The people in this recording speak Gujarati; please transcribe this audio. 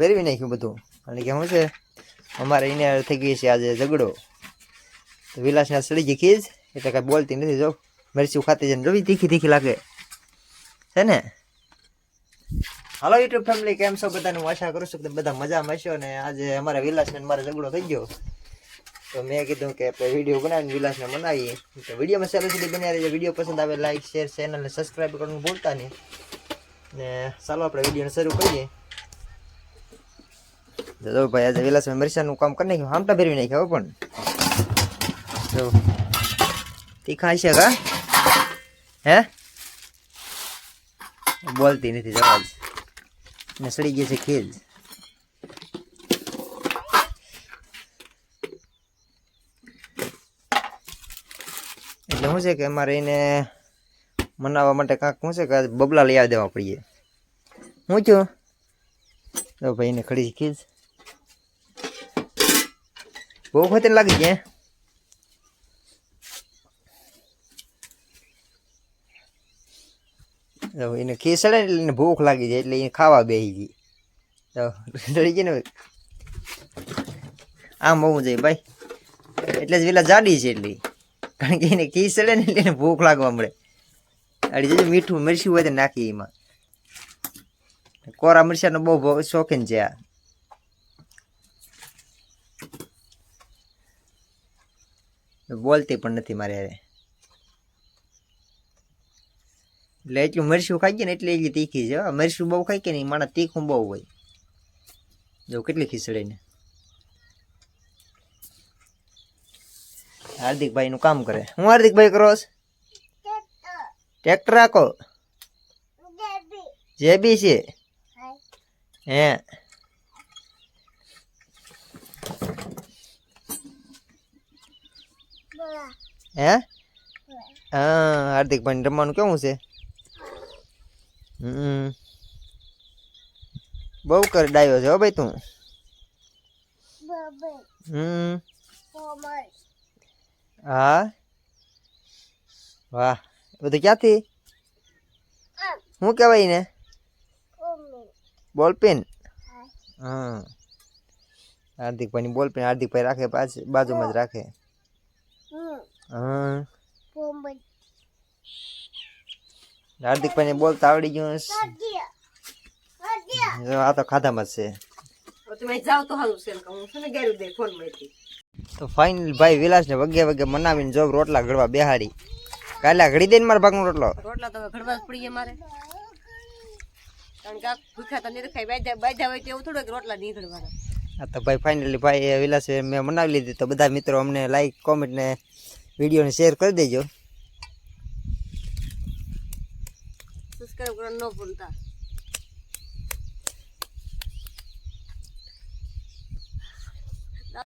ફેરવી નાખ્યું બધું. અને કે શું છે, અમારે એને થઈ ગઈ છે આજે ઝઘડો. તો વિલાસને સડી ગઈ ખીજ, એટલે કાંઈ બોલતી નથી જો. મરચું ખાતી જઈને રવિ તીખી તીખી લાગે. છે ને? હાલો યુટ્યુબ ફેમિલી, કેમ છો બધાને? હું આશા કરું છું કે બધા મજામાં છો ને આજે અમારા વિલાસને મારે ઝઘડો થઈ ગયો. તો મેં કીધું કે આપણે વીડિયો બનાવીને વિલાસને બનાવીએ. તો વિડીયોમાં સારું સુધી બન્યા રહેજો. વીડિયો પસંદ આવે લાઈક, શેર ચેનલને સબસ્ક્રાઈબ કરવાનું ભૂલતા નહીં. ને ચાલો આપણે વિડીયોને શરૂ કરીએ. ભાઈ આજે વિલાસમાં મરચાનું કામ કરી નાખ્યું, આમટા ફેરવી નાખ્યા પણ. જો. તીખા છે કા? હે? બોલતી નથી જવાજ ને સડી ગઈ છે ખીજ એટલે શું છે કે અમારે એને મનાવવા માટે કાંક શું છે કે બબલા લઈ આવી દેવા પડીએ. હું છું? તો ભાઈ એને ખડી ખીજ બહુ વખત લાગી તો એને ખીસડે એટલે એને ભૂખ લાગી જાય, એટલે એ ખાવા બેસી ગઈ. ડરી ગઈ ને આમ હોવું જોઈએ ભાઈ. એટલે જ પેલા જાડી છે એટલી. કારણ કે એને ખીસડે ને એટલે એને ભૂખ લાગવા મળે. અડી જજો મીઠું મરચું હોય તો નાખી એમાં. કોરા મરચાંનો બહુ શોખીન છે આ. બોલતી પણ નથી મારે હારે એટલે એટલું મરચું ખાઈ ને એટલે એટલી તીખી છે. મરસું બહુ ખાઈ કે નહીં માણસ તીખું બહુ હોય. જો કેટલી ખીચડી ને. હાર્દિકભાઈ નું કામ કરે. હું હાર્દિકભાઈ કરો છો? ટ્રેક્ટર રાખો. જેબી. છે? હે. હે હા હાર્દિકભાઈ રમવાનું કેવું છે હમ બહુ કર ડાયો છે હો ભાઈ તું હમ હા વાહ એ બધું ક્યાંથી શું કહેવાય ને બોલપેન હા હાર્દિકભાઈની બોલપેન હાર્દિકભાઈ રાખે પાછ બાજુમાં જ રાખે હા. હાર્દિકભાઈને બોલતા આવડી ગયું હશે. આ તો ખાધામાં જ છે. તો સારું છે હું ને ગેરું દે ફોનમાંથી તો ફાઇનલ ભાઈ વિલાસને વગે વગે મનાવીને જો રોટલા ઘડવા બેહાડી. કાલે ઘડી દે ને મારા ભાગનો રોટલો. રોટલા તો ઘડવા જ પડીએ મારે. કારણ કે આ ભૂખ્યા તો નિરખાઈ બાજા બાજા હોય તો એવું થોડું રોટલા નહીં ઘડવાના. હા તો ભાઈ ફાઇનલી ભાઈ વિલાસ વિલાસે મેં મનાવી લીધી. તો બધા મિત્રો અમને લાઈક કોમેન્ટ ને વિડીયોને શેર કરી દેજો. સબસ્ક્રાઈબ કરવાનું ન ભૂલતા.